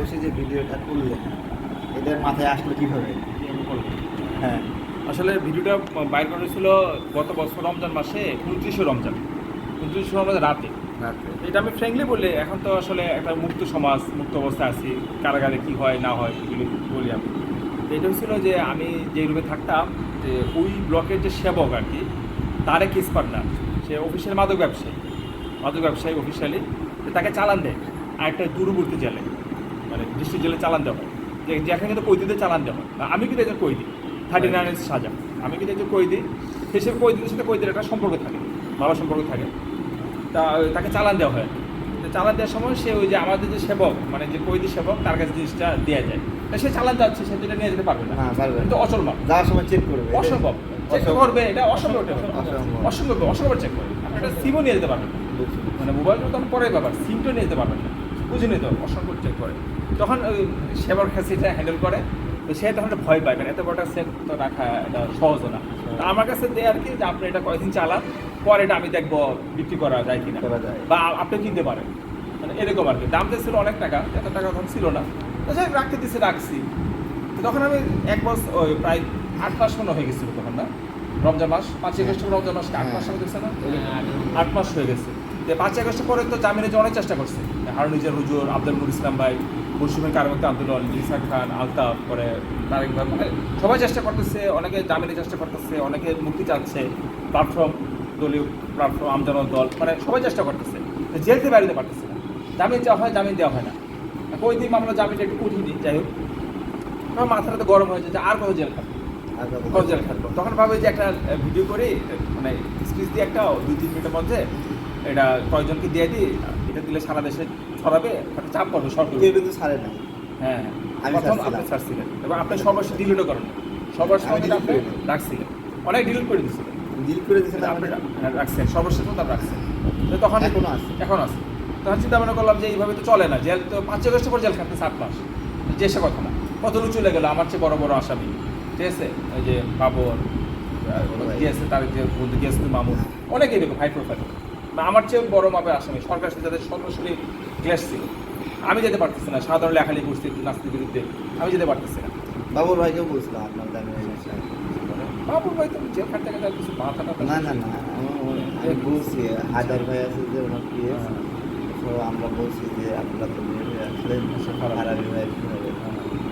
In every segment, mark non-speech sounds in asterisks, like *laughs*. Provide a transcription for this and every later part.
বসে যে ভিডিওটা করলেন এদের মাথায় আসলো কীভাবে? হ্যাঁ। আসলে ভিডিওটা বাইর করা হয়েছিল গত বছর রমজান মাসে উনত্রিশে রমজান। উনত্রিশে রমজান রাতে। এটা আমি ফ্র্যাঙ্কলি বলি এখন তো আসলে একটা মুক্ত সমাজ মুক্ত অবস্থায় আছি কারাগারে কি হয় না হয় এগুলি বলি আমি। তো এটা হচ্ছিল যে আমি যে রুমে থাকতাম যে ওই ব্লকের যে সেবক আর কি তার এক পার্টনার সে অফিসিয়াল মাদক ব্যবসায়ী। মাদক ব্যবসায়ী অফিসিয়ালি তাকে চালান দেয় আর একটা দূরবর্তী জেলে। মানে ডিস্ট্রিক্ট জেলে চালান দেওয়া হয়। যে যেখানে কিন্তু কইদিতে চালান দেওয়া হয়। আমি কিন্তু একজন কৈদি। থার্টি নাইন সাজা আমি কিন্তু একজন কইদি সেসব কইদিদের সাথে কইদির একটা সম্পর্ক থাকে ভালো সম্পর্ক থাকে। তা তাকে চালান দেওয়া হয়। তো চালান দেওয়ার সময় সে ওই যে আমাদের যে সেবক মানে যে কৈদি সেবক তার কাছে জিনিসটা দেওয়া যায়। তা সে চালান যাচ্ছে সে যেটা নিয়ে যেতে পারবে না। হ্যাঁ কিন্তু অসম্ভব যাওয়ার সময় চেক করবে। অসম্ভব। চেক করবে এটা অসম্ভব অসম্ভব। অসম্ভব। চেক করবে। আপনি একটা সিমও নিয়ে যেতে পারবেন না। মানে মোবাইল তখন পরে ব্যাপার সিমটা নিয়ে যেতে পারবেন না। বুঝিনি তো অসংখ্য চেক করে। তখন ওই সেবার এটা হ্যান্ডেল করে তো সে তখন ভয় পায় কারণ এত বড়টা সেট তো রাখা এটা সহজ না। তো আমার কাছে দেয় আর কি যে আপনি এটা কয়েকদিন চালান? পরে এটা আমি দেখব বিক্রি করা যায় কিনা। বা আপনি কিনতে পারেন। মানে এরকম আর কি। দাম তো ছিল অনেক টাকা এত টাকা তখন ছিল না। তো হোক, রাখতে দিছে রাখছি। তো তখন আমি এক বছর ওই প্রায় আট মাস মনে হয়ে গেছিল তখন না? রমজান মাস পাঁচই আগস্ট রমজান মাস আট মাস আমি দেখছে না? আট মাস। হয়ে গেছে। তো পাঁচ আগস্ট পরে তো জামিনের জন্য অনেক চেষ্টা করছে। হারুনিজার হুজুর আব্দুল নুর ইসলাম ভাই পশ্চিমের কারমুক্ত আন্দোলন ইসা খান আলতাফ পরে তারেক ভাই মানে সবাই চেষ্টা করতেছে অনেকে জামিনের চেষ্টা করতেছে অনেকে মুক্তি চাচ্ছে প্ল্যাটফর্ম দলীয় প্ল্যাটফর্ম আমজনক দল মানে সবাই চেষ্টা করতেছে। তো জেল থেকে বেরোতে পারতেছে না। জামিন চাওয়া হয় জামিন দেওয়া হয় না। ওই দিন মামলা জামিনটা একটু কঠিনই যাই হোক। আমার মাথাটা তো গরম হয়ে যায় যে আর কত জেল খাব? কত জেল খাটবো তখন ভাবে যে একটা ভিডিও করে মানে স্পিচ দিয়ে একটা দুই তিন মিনিটের মধ্যে এটা কয়েকজনকে দিয়ে দিই এটা দিলে সারা দেশে ছড়াবে একটা চাপ পড়বে সরকার কিন্তু ছাড়ে না। হ্যাঁ আমি প্রথম। আপনি ছাড়ছিলেন। এবং আপনি সর্বশেষ ডিলিটও করেন। আমি delete আপনি রাখছিলেন। অনেক ডিলিট করে দিচ্ছিলেন ডিল করে দিয়েছে আপনি রা- রাখছেন। সর্বশেষ মতো আপনি রাখছেন। তো তখন এখনও আছে। এখন আছে। তখন চিন্তা ভাবনা করলাম যে এইভাবে তো চলে না। জেল তো পাঁচ আগস্ট পর জেল খাটতে সাত মাস। যে সে কথা না। কত চলে গেল আমার চেয়ে বড় বড় আসামি। ঠিক আছে? ওই যে বাবর গিয়েছে তার যে বন্ধু গিয়েছে মামুন। অনেকে এরকম হাই প্রোফাইল আমার চেয়ে বড় মাপের আসামি সরকার সাথে যাদের সরাসরি ক্লেশ ছিল আমি যেতে পারতেছি না সাধারণ লেখালেখি করছি নাস্তির বিরুদ্ধে আমি যেতে পারতেছি না বাবুর ভাইকেও বলছিলাম আপনার হয়ে বাবুর ভাই তো জেল খাটতে গেলে আর কিছু মাথা না না না আমি- আমি বলছি হায়দার ভাই আছে যে ওনার পিএস হ্যাঁ। তো আমরা বলছি যে আপনারা তো হয়ে। হারারি ভাই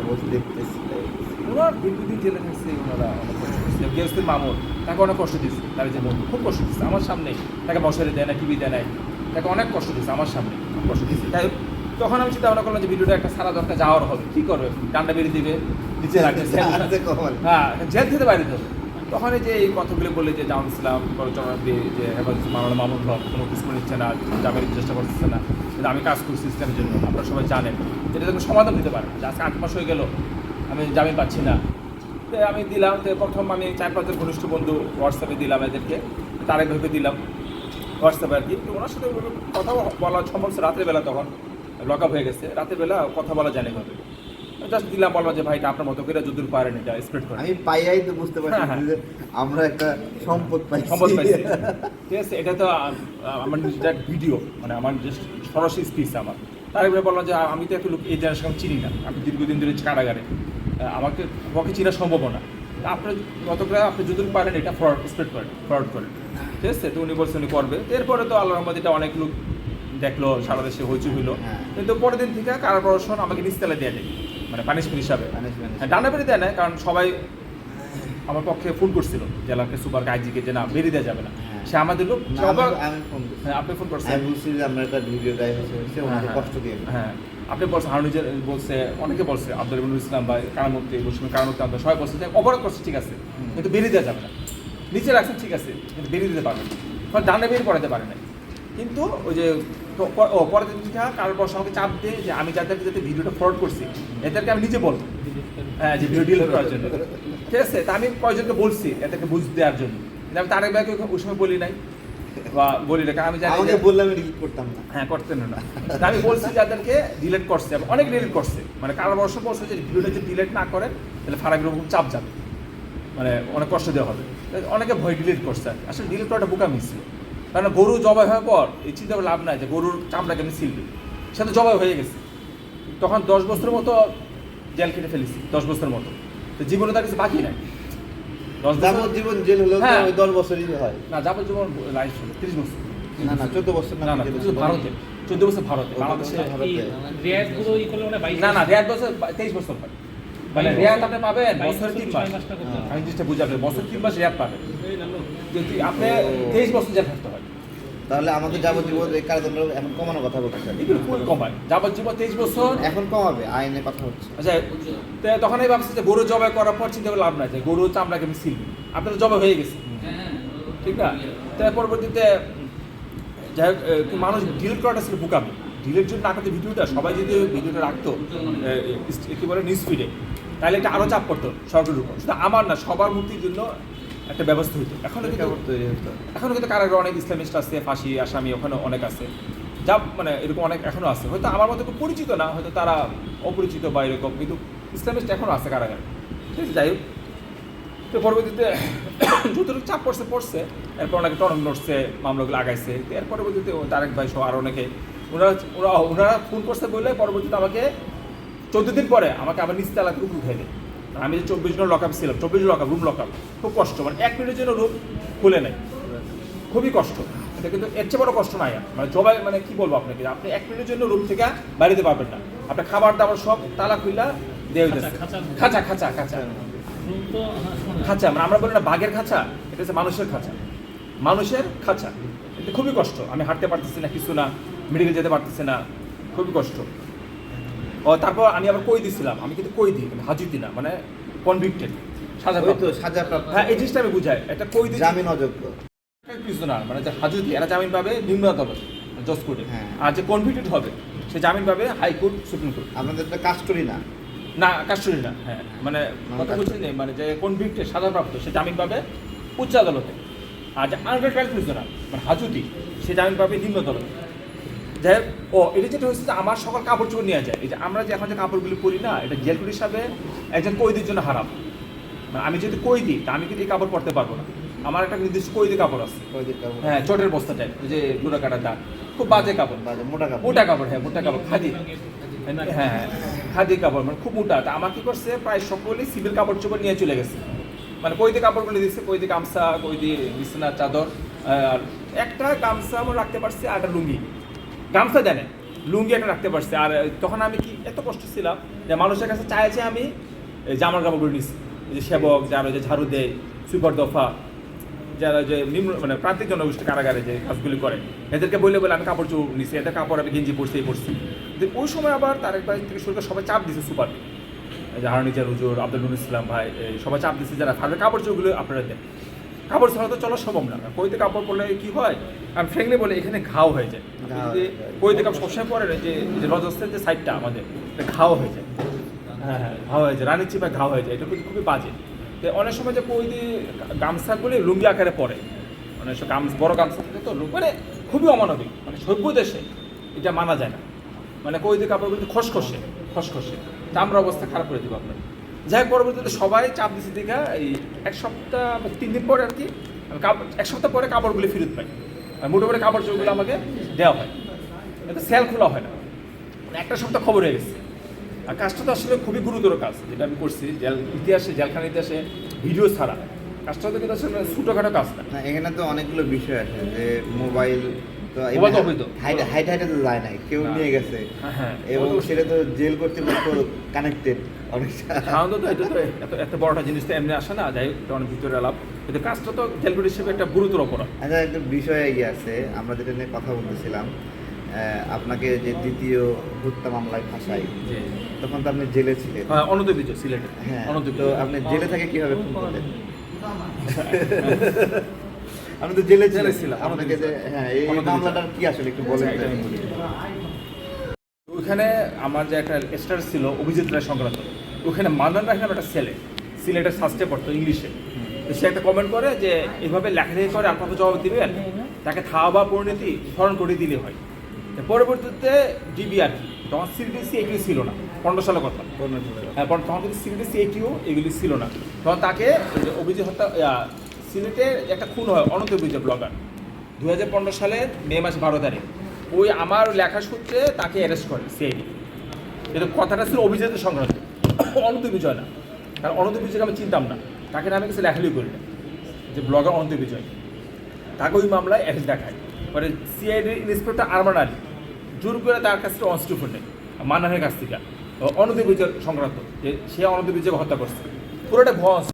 বলছি দেখতেছি। ওনার দীর্ঘদিন জেলে থাকছে ওনারা করছে গেস্তের মামুন তাকে অনেক কষ্ট দিচ্ছে তার যে বন্ধু খুব কষ্ট দিচ্ছে আমার সামনে তাকে মশারি দেয় না টিভি দেয় নাই তাকে অনেক কষ্ট দিচ্ছে আমার সামনে খুব কষ্ট দিচ্ছে তাই তখন আমি চিন্তা ভাবনা করলাম যে ভিডিওটা একটা সারা দরকার যাওয়ার হবে কী করবে ডান্ডা বেরিয়ে দিবে নিচে রাখবে? *laughs* হ্যাঁ জেল থেকে বাইরে যাবে তখন এই যে এই কথাগুলো বলে যে জামাত ইসলাম পরিচালনা যে হেফাজত মাওলানা মামুন হক কোনো কিছু নিচ্ছে না যাবের চেষ্টা করতেছে না কিন্তু আমি কাজ করছি ইসলামের জন্য আপনারা সবাই জানেন। এটা তো সমাধান দিতে পারে যে আজকে আট মাস হয়ে গেল আমি জামিন পাচ্ছি না। তো আমি দিলাম তো প্রথম আমি চার পাঁচজন ঘনিষ্ঠ বন্ধু হোয়াটসঅ্যাপে দিলাম এদেরকে তারেক ভাইকে দিলাম হোয়াটসঅ্যাপে আর কি। তো ওনার সাথে কথা বলা সম্ভব ছিল রাতের বেলা তখন লক আপ হয়ে গেছে। রাতের বেলা কথা বলা জানে হবে জাস্ট দিলাম বললাম যে ভাই এটা আপনার মতো করে যদুর পারেন এটা স্প্রেড করেন। আমি পাইয়াই তো বুঝতে পারছি হ্যাঁ, হ্যাঁ। যে আমরা একটা সম্পদ পাইছি। সম্পদ পাইছি। ঠিক আছে এটা তো আমার নিজের ভিডিও মানে আমার জাস্ট সরাসরি স্পিচ আমার। তার এবারে বললাম যে আমি তো একটু লোক এই জেনারেশন চিনি না। আমি দীর্ঘদিন ধরে কারাগারে। আমাকে পক্ষে চিনা সম্ভব না। তা আপনি গতকাল আপনি যদি পারেন এটা ফ্রড স্প্রেড করেন ফ্রড করেন। ঠিক আছে? তো উনি বলছেন উনি করবে। এরপরে তো আল্লাহ রহমদ এটা অনেক লোক দেখল সারা দেশে হইচই হইল। হ্যাঁ। কিন্তু পরের দিন থেকে কারা প্রশাসন আমাকে নিস্তালে দেয় নেই মানে পানিশমেন্ট হিসাবে। হ্যাঁ ডান্ডা বেরিয়ে দেয় না কারণ সবাই আমার পক্ষে ফোন করছিল জেলাকে সুপার আইজিকে যে না বেরিয়ে দেওয়া যাবে না। হ্যাঁ। সে আমাদের লোক আপনি ফোন করছেন। বলছি যে আমরা একটা ভিডিও গায়ে হয়েছে হয়েছে ওনাকে কষ্ট দিয়ে হ্যাঁ। আপনি বলছেন হারুনিজের বলছে অনেকে বলছে আব্দুল ইবনুল ইসলাম বা কারামুক্তি বসুমি কারামুক্তি আমরা সবাই বলছে যে অবরোধ করছে ঠিক আছে কিন্তু বেরিয়ে দেওয়া যাবে না। নিচে রাখছেন ঠিক আছে কিন্তু বেরিয়ে দিতে পারবেন না। ফলে ডান্ডা বেরিয়ে করাতে পারে না কিন্তু ওই যে তো প- ও পরের দিন থেকে কারোর পর আমাকে চাপ দিয়ে যে আমি যাদেরকে যাতে ভিডিওটা ফরওয়ার্ড করছি এদেরকে আমি নিজে বলব। হ্যাঁ যে ভিডিও ডিল করার জন্য। ঠিক আছে তা আমি কয়জনকে বলছি এদেরকে বুঝ দেওয়ার জন্য। আমি তারেক ভাইকে ওই সময় বলি নাই। বা বলি না আমি জানি আমাকে যে- বললে আমি ডিলিট করতাম না। হ্যাঁ করতেন না আমি বলছি যাদেরকে ডিলেট করছে অনেক ডিলিট করছে। মানে কারাবর্ষ বলছে যে ভিডিওটা যদি ডিলেট না করে তাহলে ফারাকের উপর চাপ যাবে। মানে অনেক কষ্ট দেওয়া হবে। অনেকে ভয় ডিলিট করছে। আসলে ডিলিট করাটা বোকা মিছিল। কারণ গরু জবাই হওয়ার পর এই চিন্তা লাভ নাই যে গরুর চামড়া কেমনি ছিলবে সে তো জবাই হয়ে গেছে। তখন দশ বছরের মতো জেল কেটে ফেলেছি দশ বছরের মতো। তো জীবনে তার কিছু বাকি নাই। যাবজ্জীবন জেল হলেও হ্যাঁ। ওই দশ বছরই হয়। না যাবজ্জীবন লাইফ ছিল তিরিশ বছর। না না চোদ্দ বছর না না ভারতে। চোদ্দ বছর ভারতে। বাংলাদেশে ভারতে। ই করলে মানে না না রেয়াত বছর তেইশ বছর হয়। মানে রেয়াত আপনি পাবেন বছর তিন মাস। হবে। আমি জিনিসটা বছর তিন মাস রেয়াত পাবেন। আপনি তেইশ বছর জেল থাকতে হয় তাহলে আমাদের যাবজ্জীবন এই কারাদণ্ড এখন কমানোর কথা বলতেছেন এগুলো খুবই কমায়। যাবজ্জীবন তেইশ বছর? এখন কমাবে আইনে কথা হচ্ছে। আচ্ছা তো তখন আমি ভাবছি যে গরু জবাই করার পর চিন্তা করে লাভ নাই যে গরু চামড়াকে আমি সিলবি আপনার তো জবাই হয়ে গেছে। ঠিক না? তো পরবর্তীতে যাই হোক কি মানুষ ডিলিট করাটা ছিল বুকামি। যদি না করতে ভিডিওটা সবাই যদি ভিডিওটা রাখতো কি বলে নিউজ ফিডে তাহলে এটা আরও চাপ পড়তো সরকারের উপর। শুধু আমার না সবার মুক্তির জন্য একটা ব্যবস্থা হইতো। এখন তৈরি হতো এখনও কিন্তু কারাগারে অনেক ইসলামিস্ট আছে ফাঁসি আসামি ওখানে অনেক আছে। যা মানে এরকম অনেক এখনও আছে। হয়তো আমার মতো পরিচিত না হয়তো তারা অপরিচিত বা এরকম কিন্তু ইসলামিস্ট এখনও আছে কারাগারে। ঠিক আছে যাই হোক। তো পরবর্তীতে *coughs* যতটুকু চাপ পড়ছে পড়ছে। এরপর অনেকে টরম নড়ছে মামলাগুলো আগাইছে। এর পরবর্তীতে তারেক ভাই সহ আর অনেকে ওনারা ওরা ওনারা ফোন করছে বলে পরবর্তীতে আমাকে চোদ্দ দিন পরে আমাকে আবার নিচ তালাকে উপর উঠে দেয়। আমি যে চব্বিশ জন লকআপ ছিলাম চব্বিশ লকআপ রুম লকআপ খুব কষ্ট মানে এক মিনিটের জন্য রুম খুলে নেয় খুবই কষ্ট। এটা কিন্তু এর চেয়ে বড় কষ্ট নাই। মানে জবাই মানে কি বলব আপনাকে আপনি এক মিনিটের জন্য রুম থেকে বাড়িতে পারবেন না। আপনার খাবার দাবার সব তালা খুইলা দেওয়া খাঁচা, খাঁচা খাঁচা খাঁচা মানে আমরা বলি না বাঘের খাঁচা এটা হচ্ছে মানুষের খাঁচা। মানুষের খাঁচা। এটা খুবই কষ্ট। আমি হাঁটতে পারতেছি না কিছু না মেডিকেল যেতে পারতেছি না। খুবই কষ্ট। তারপর আমি আবার কই দিছিলাম? আমি কিন্তু কই দিই হাজুতি না মানে কনভিক্টেড সাজা সাজাপ্রাপ্ত হ্যাঁ এই জিনিসটা আমি বুঝাই। একটা কই দিই জামিন অযোগ্য। প্রিজনার মানে যে হাজুতি এরা জামিন পাবে নিম্ন আদালত জজ কোর্টে। হ্যাঁ। আর যে কনভিক্টেড হবে সে জামিন পাবে হাইকোর্ট সুপ্রিম কোর্ট আপনাদের তো কাজ করি না। না কাস্টডি না হ্যাঁ। মানে কথা। বলছেন মানে যে কনভিক্টেড সাজাপ্রাপ্ত সে জামিন পাবে উচ্চ আদালতে। আর যে আন্ডার ট্রায়াল প্রিজনার মানে হাজুতি সে জামিন পাবে নিম্ন আদালতে যাই ও এটা যেটা হচ্ছে আমার সকল কাপড় চোপড় নেওয়া যায় যে আমরা যে এখন যে কাপড়গুলি পরি না এটা জেলকুট হিসাবে একজন কৈদির জন্য হারাম। মানে আমি যদি কয়েদি তা আমি কিন্তু এই কাপড় পরতে পারব না। আমার একটা নির্দিষ্ট কৈদি কাপড় আছে। হ্যাঁ চটের বস্তা টাইপ যে গুঁড়া কাটা দাগ। খুব বাজে কাপড়। বাজে, মোটা কাপড়। মোটা কাপড় হ্যাঁ মোটা কাপড় খাদি। হ্যাঁ হ্যাঁ খাদি কাপড় মানে খুব মোটা। তা আমার কি করছে প্রায় সকলেই সিভিল কাপড় চোপড় নিয়ে চলে গেছে। মানে কইদি কাপড়গুলো দিচ্ছে কইদি গামছা কৈদি বিছানা চাদর আর একটা গামছা আমার রাখতে পারছি আর একটা লুঙ্গি। গামছা দেয় লুঙ্গি একটা রাখতে পারছি। আর তখন আমি কি এত কষ্ট ছিলাম যে মানুষের কাছে চাইছে আমি জামার কাপড়গুলো নিচ্ছি যে সেবক, যারা যে ঝাড়ু দেয়, সুপার দফা, যারা যে নিম্ন মানে প্রান্তিক জনগোষ্ঠী কারাগারে যে কাজগুলি করে, এদেরকে বলে বলে আমি কাপড় চোপড় নিছি, এদের কাপড় আমি গেঞ্জি পরছি, এই পরছি। ওই সময় আবার তারেক ভাই থেকে শুরু করে সবাই চাপ দিছে সুপার হারনিজার হুজুর আব্দুল ইসলাম ভাই সবাই চাপ দিচ্ছে যারা ফার্মে কাপড় চোপড়গুলো আপনারা দেন। কাপড় ছাড়া তো চলা সম্ভব না। কইতে কাপড় পরলে কি হয়? আমি ফ্রেঙ্কলি বলে এখানে ঘাও হয়ে যায়। যদি কইতে কাপড় সবসময় পরে যে যে রজস্তের যে সাইডটা আমাদের ঘাও হয়ে যায়। হ্যাঁ হ্যাঁ ঘাও হয়ে যায়। রানীর চিপা ঘাও হয়ে যায়। এটা কিন্তু খুবই বাজে। তো অনেক সময় যে কইদি গামছাগুলি লুঙ্গি আকারে পরে। মানে সব গামছা বড় গামছা থাকে তো মানে খুবই অমানবিক। মানে সভ্য দেশে এটা মানা যায় না। মানে কইদি কাপড় কিন্তু খসখসে খসখসে। চামড়া অবস্থা খারাপ করে দিব আপনার যাই হোক পরবর্তীতে সবাই চাপ দিচ্ছে দিঘা এই এক সপ্তাহ বা তিন দিন পরে আর কি এক সপ্তাহ পরে কাপড়গুলি ফেরত পাই আর মোটামুটি কাপড় চোপড়গুলো আমাকে দেওয়া হয়। সেল খোলা হয় না। মানে একটা সপ্তাহ খবর হয়ে গেছে। আর কাজটা তো আসলে খুবই গুরুতর কাজ যেটা আমি করছি। জেল ইতিহাসে জেলখানা ইতিহাসে ভিডিও ছাড়া। কাজটা তো কিন্তু আসলে ছোটোখাটো কাজ না। এখানে তো অনেকগুলো বিষয় আছে যে মোবাইল। হাইট হাইট তো যায় নাই কেউ। নিয়ে গেছে। হ্যাঁ, হ্যাঁ। এবং সেটা তো জেল কর্তৃপক্ষ কানেক্টেড সাধারণত এটা তো এত বড়টা জিনিস তো এমনি আসে না যাই অনেক ভিতরে এলাম। কিন্তু কাজটা তো জেলগুলো হিসেবে একটা গুরুতর অপরাধ। আচ্ছা একটা বিষয় এগিয়ে আছে। আমরা যেটা নিয়ে কথা বলতেছিলাম আপনাকে যে দ্বিতীয় হত্যা মামলায় ফাঁসাই তখন তো আপনি জেলে ছিলেন। হ্যাঁ অনন্ত বিজয় সিলেটে। হ্যাঁ তো আপনি জেলে থেকে কীভাবে ফোন করলেন? *laughs* আমি তো জেলে জেলে ছিলাম আপনাকে যে হ্যাঁ এই মামলাটার কি আসলে একটু বলেন আচ্ছা। ওইখানে আমার যে একটা স্টার ছিল অভিজিৎ রায় সংক্রান্ত। ওখানে মান্নান রায় নামে একটা ছেলে, সিলেটের সাস্টে পড়তো ইংলিশে। তো সে একটা কমেন্ট করে যে, এভাবে লেখালেখি করে আপনাকে জবাব দিবেন? তাকে থাওয়া বা পরিণতি স্মরণ করে দিলে হয়। পরবর্তীতে ডিবিআর তখন সিবিডিসি এগুলি ছিল না, পনেরো সালের কথা। হ্যাঁ তখন কিন্তু সিলেটে সিএটিও এগুলি ছিল না। তখন তাকে অভিজিৎ হত্যা সিলেটে একটা খুন হয়, অনন্ত বিজয় ব্লগার। দু হাজার পনেরো সালের মে মাস বারো তারিখ। ওই আমার লেখা সূত্রে তাকে অ্যারেস্ট করে, সিআইডি। কিন্তু কথাটা ছিল অভিজিৎ সংক্রান্ত। অনন্ত বিজয় না। কারণ অনন্ত বিজয়কে আমি চিনতাম না। তাকে আমি কিছু লেখালেই করি যে ব্লগার অনন্ত বিজয়। তাকে ওই মামলায় অ্যারেস্ট দেখায়। পরে সিআইডি ইন্সপেক্টর আরমান আলী জোর করে তার কাছ থেকে অনস্টিফ নেয় মানহানের কাছ থেকে। অনন্ত বিজয় সংক্রান্ত, যে সে অনন্ত বিজয়কে হত্যা করছে। পুরোটা ভস